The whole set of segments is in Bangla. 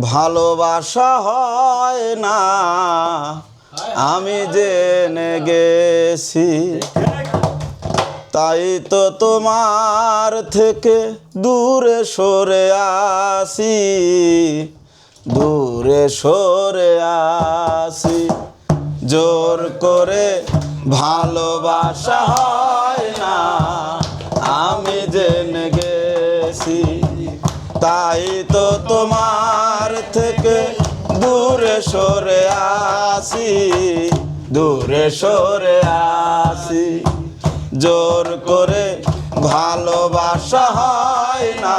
ভালোবাসা হয় না। আমি জেনে গেছি। তাই তো তোমার থেকে দূরে সরে আসি। দূরে সরে আসি। জোর করে ভালোবাসা হয় তাই তো তোমার থেকে দূরে সরে আসি, দূরে সরে আসি। জোর করে ভালোবাসা হয় না,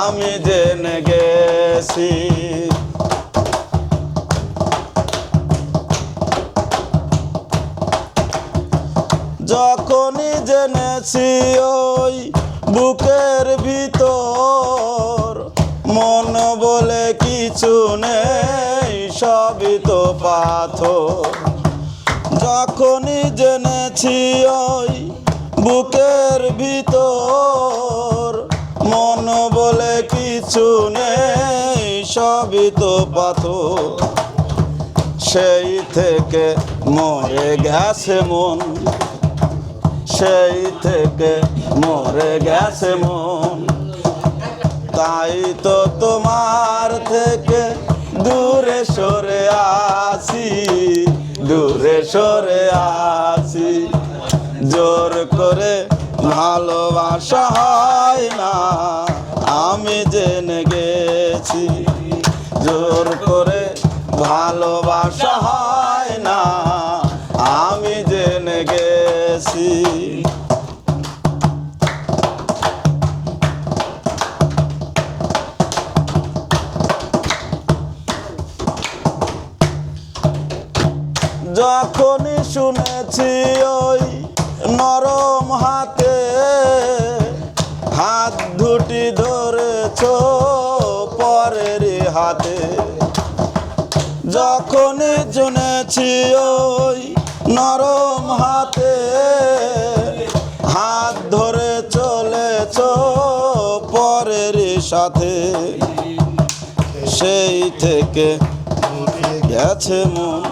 আমি জেনে গেছি। যখনই জেনেছি ওই বুকের বলে কিছু নেই, সবই তো পাথর। যখনই জেনেছি ওই বুকের ভিতর, মন বলে কিছু নেই, সবই তো পাথর। সেই থেকে মরে গেছে মন, সেই থেকে মরে গেছে মন। তাই তো তোমার থেকে দূরে সরে আসি দূরে সরে আসি জোর করে ভালোবাসা হয় না, আমি জেনে গেছি। জোর করে ভালোবাসা হয় যখনই শুনেছি ওই নরম হাতে হাত দুটি ধরেছ পরের হাতে। যখনই শুনেছি ওই নরম হাতে হাত ধরে চলেছ পরের সাথে। সেই থেকে গেছে মন।